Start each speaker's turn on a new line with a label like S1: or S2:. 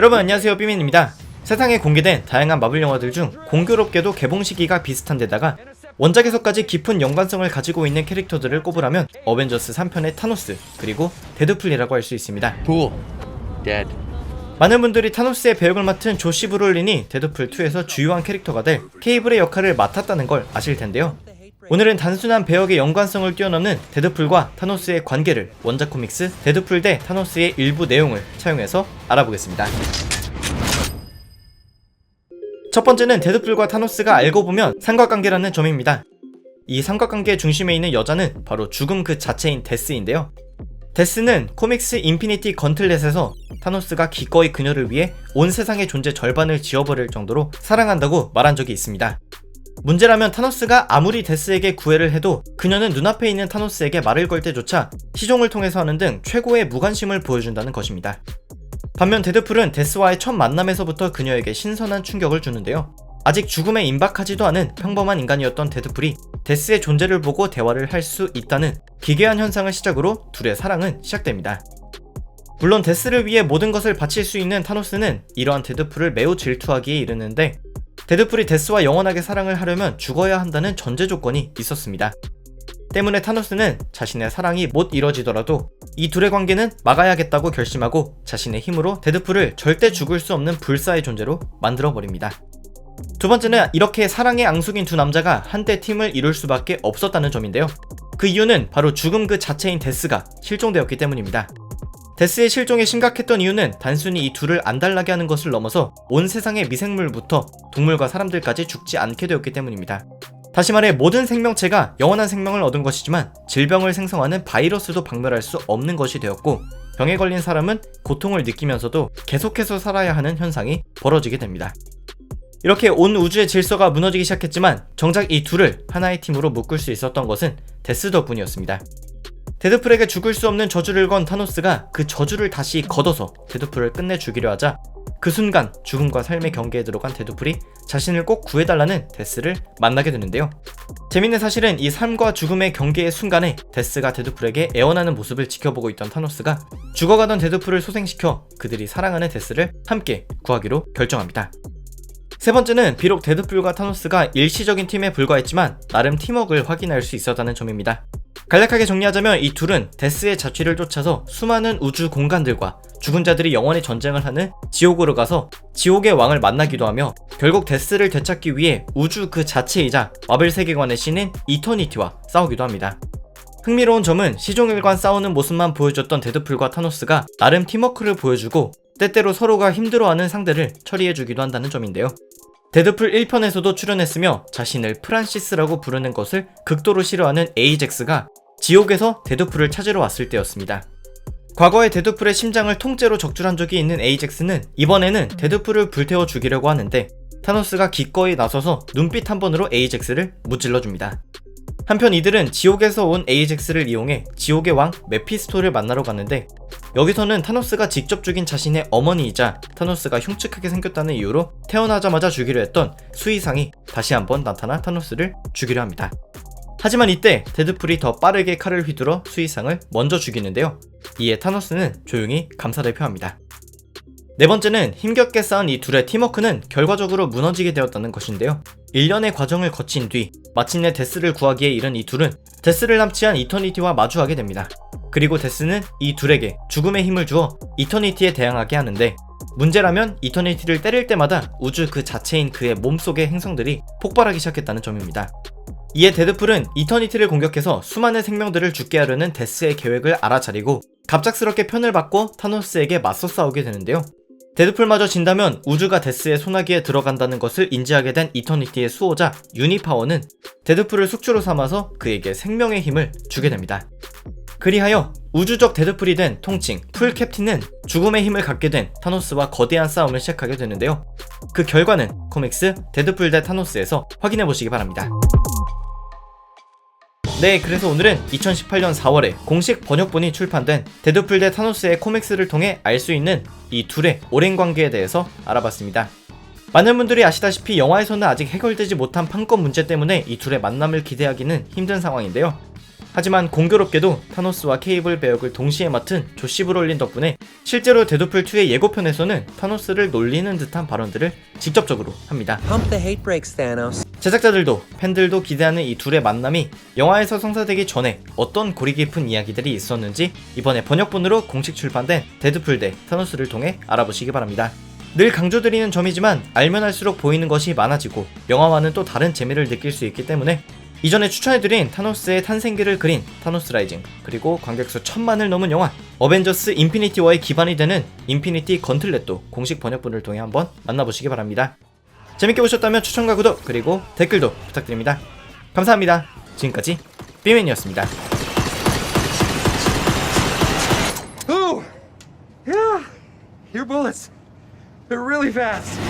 S1: 여러분 안녕하세요 삐민입니다. 세상에 공개된 다양한 마블 영화들 중 공교롭게도 개봉 시기가 비슷한 데다가 원작에서까지 깊은 연관성을 가지고 있는 캐릭터들을 꼽으라면 어벤져스 3편의 타노스 그리고 데드풀이라고 할 수 있습니다. 많은 분들이 타노스의 배역을 맡은 조시 브롤린이 데드풀 2에서 주요한 캐릭터가 될 케이블의 역할을 맡았다는 걸 아실 텐데요. 오늘은 단순한 배역의 연관성을 뛰어넘는 데드풀과 타노스의 관계를 원작 코믹스 데드풀 대 타노스의 일부 내용을 차용해서 알아보겠습니다. 첫 번째는 데드풀과 타노스가 알고 보면 삼각관계라는 점입니다. 이 삼각관계의 중심에 있는 여자는 바로 죽음 그 자체인 데스인데요. 데스는 코믹스 인피니티 건틀렛에서 타노스가 기꺼이 그녀를 위해 온 세상의 존재 절반을 지워버릴 정도로 사랑한다고 말한 적이 있습니다. 문제라면 타노스가 아무리 데스에게 구애를 해도 그녀는 눈앞에 있는 타노스에게 말을 걸 때조차 시종을 통해서 하는 등 최고의 무관심을 보여준다는 것입니다. 반면 데드풀은 데스와의 첫 만남에서부터 그녀에게 신선한 충격을 주는데요. 아직 죽음에 임박하지도 않은 평범한 인간이었던 데드풀이 데스의 존재를 보고 대화를 할 수 있다는 기괴한 현상을 시작으로 둘의 사랑은 시작됩니다. 물론 데스를 위해 모든 것을 바칠 수 있는 타노스는 이러한 데드풀을 매우 질투하기에 이르는데 데드풀이 데스와 영원하게 사랑을 하려면 죽어야 한다는 전제 조건이 있었습니다. 때문에 타노스는 자신의 사랑이 못 이뤄지더라도 이 둘의 관계는 막아야겠다고 결심하고 자신의 힘으로 데드풀을 절대 죽을 수 없는 불사의 존재로 만들어 버립니다. 두 번째는 이렇게 사랑의 앙숙인 두 남자가 한때 팀을 이룰 수밖에 없었다는 점인데요. 그 이유는 바로 죽음 그 자체인 데스가 실종되었기 때문입니다. 데스의 실종이 심각했던 이유는 단순히 이 둘을 안달나게 하는 것을 넘어서 온 세상의 미생물부터 동물과 사람들까지 죽지 않게 되었기 때문입니다. 다시 말해 모든 생명체가 영원한 생명을 얻은 것이지만 질병을 생성하는 바이러스도 박멸할 수 없는 것이 되었고 병에 걸린 사람은 고통을 느끼면서도 계속해서 살아야 하는 현상이 벌어지게 됩니다. 이렇게 온 우주의 질서가 무너지기 시작했지만 정작 이 둘을 하나의 팀으로 묶을 수 있었던 것은 데스 덕분이었습니다. 데드풀에게 죽을 수 없는 저주를 건 타노스가 그 저주를 다시 걷어서 데드풀을 끝내 죽이려 하자 그 순간 죽음과 삶의 경계에 들어간 데드풀이 자신을 꼭 구해달라는 데스를 만나게 되는데요. 재밌는 사실은 이 삶과 죽음의 경계의 순간에 데스가 데드풀에게 애원하는 모습을 지켜보고 있던 타노스가 죽어가던 데드풀을 소생시켜 그들이 사랑하는 데스를 함께 구하기로 결정합니다. 세 번째는 비록 데드풀과 타노스가 일시적인 팀에 불과했지만 나름 팀워크를 확인할 수 있었다는 점입니다. 간략하게 정리하자면 이 둘은 데스의 자취를 쫓아서 수많은 우주 공간들과 죽은 자들이 영원히 전쟁을 하는 지옥으로 가서 지옥의 왕을 만나기도 하며 결국 데스를 되찾기 위해 우주 그 자체이자 마블 세계관의 신인 이터니티와 싸우기도 합니다. 흥미로운 점은 시종일관 싸우는 모습만 보여줬던 데드풀과 타노스가 나름 팀워크를 보여주고 때때로 서로가 힘들어하는 상대를 처리해주기도 한다는 점인데요. 데드풀 1편에서도 출연했으며 자신을 프란시스라고 부르는 것을 극도로 싫어하는 에이젝스가 지옥에서 데드풀을 찾으러 왔을 때였습니다. 과거에 데드풀의 심장을 통째로 적출한 적이 있는 에이젝스는 이번에는 데드풀을 불태워 죽이려고 하는데 타노스가 기꺼이 나서서 눈빛 한 번으로 에이젝스를 무찔러 줍니다. 한편 이들은 지옥에서 온 에이젝스를 이용해 지옥의 왕 메피스토를 만나러 갔는데 여기서는 타노스가 직접 죽인 자신의 어머니이자 타노스가 흉측하게 생겼다는 이유로 태어나자마자 죽이려 했던 수의상이 다시 한번 나타나 타노스를 죽이려 합니다. 하지만 이때 데드풀이 더 빠르게 칼을 휘두르 수의상을 먼저 죽이는데요. 이에 타노스는 조용히 감사를 표합니다. 네 번째는 힘겹게 쌓은 이 둘의 팀워크는 결과적으로 무너지게 되었다는 것인데요. 1년의 과정을 거친 뒤 마침내 데스를 구하기에 이른 이 둘은 데스를 납치한 이터니티와 마주하게 됩니다. 그리고 데스는 이 둘에게 죽음의 힘을 주어 이터니티에 대항하게 하는데 문제라면 이터니티를 때릴 때마다 우주 그 자체인 그의 몸속의 행성들이 폭발하기 시작했다는 점입니다. 이에 데드풀은 이터니티를 공격해서 수많은 생명들을 죽게 하려는 데스의 계획을 알아차리고 갑작스럽게 편을 바꿔 타노스에게 맞서 싸우게 되는데요. 데드풀마저 진다면 우주가 데스의 소나기에 들어간다는 것을 인지하게 된 이터니티의 수호자 유니파워는 데드풀을 숙주로 삼아서 그에게 생명의 힘을 주게 됩니다. 그리하여 우주적 데드풀이 된 통칭 풀 캡틴은 죽음의 힘을 갖게 된 타노스와 거대한 싸움을 시작하게 되는데요. 그 결과는 코믹스 데드풀 대 타노스에서 확인해 보시기 바랍니다. 네, 그래서 오늘은 2018년 4월에 공식 번역본이 출판된 데드풀 대 타노스의 코믹스를 통해 알 수 있는 이 둘의 오랜 관계에 대해서 알아봤습니다. 많은 분들이 아시다시피 영화에서는 아직 해결되지 못한 판권 문제 때문에 이 둘의 만남을 기대하기는 힘든 상황인데요. 하지만 공교롭게도 타노스와 케이블 배역을 동시에 맡은 조시 브롤린 덕분에 실제로 데드풀2의 예고편에서는 타노스를 놀리는 듯한 발언들을 직접적으로 합니다.
S2: Pump the hate brakes, Thanos.
S1: 제작자들도 팬들도 기대하는 이 둘의 만남이 영화에서 성사되기 전에 어떤 고리 깊은 이야기들이 있었는지 이번에 번역본으로 공식 출판된 데드풀 대 타노스를 통해 알아보시기 바랍니다. 늘 강조드리는 점이지만 알면 할수록 보이는 것이 많아지고 영화와는 또 다른 재미를 느낄 수 있기 때문에 이전에 추천해드린 타노스의 탄생기를 그린 타노스 라이징 그리고 관객수 천만을 넘은 영화 어벤져스 인피니티 워의 기반이 되는 인피니티 건틀렛도 공식 번역본을 통해 한번 만나보시기 바랍니다. 재밌게 보셨다면 추천과 구독 그리고 댓글도 부탁드립니다. 감사합니다. 지금까지 삐맨이었습니다.
S2: Ooh! Yeah! Your bullets. They're really fast.